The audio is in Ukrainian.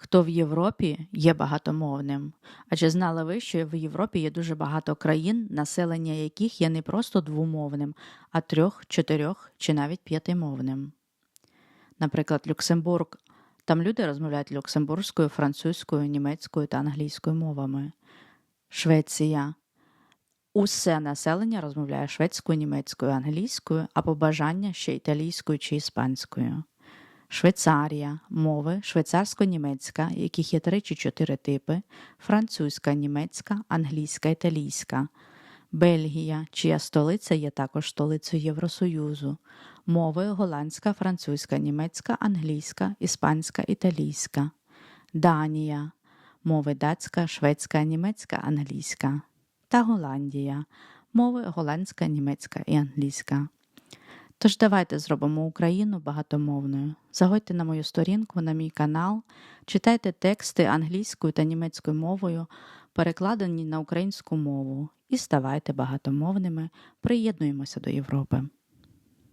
Хто в Європі є багатомовним? А чи знали ви, що в Європі є дуже багато країн, населення яких є не просто двомовним, а трьох, чотирьох чи навіть п'ятимовним? Наприклад, Люксембург. Там люди розмовляють люксембурзькою, французькою, німецькою та англійською мовами. Швеція. Усе населення розмовляє шведською, німецькою, англійською, а по бажання ще італійською чи іспанською. Швейцарія мови швейцарсько-німецька, яких є три чи чотири типи, французька, німецька, англійська, італійська. Бельгія, чия столиця є також столицею Євросоюзу, мови голландська, французька, німецька, англійська, іспанська, італійська. Данія, мови датська, шведська, німецька, англійська. Та Голландія, мови голландська, німецька і англійська. Тож давайте зробимо Україну багатомовною. Заходьте на мою сторінку, на мій канал, читайте тексти англійською та німецькою мовою, перекладені на українську мову, і ставайте багатомовними, приєднуємося до Європи.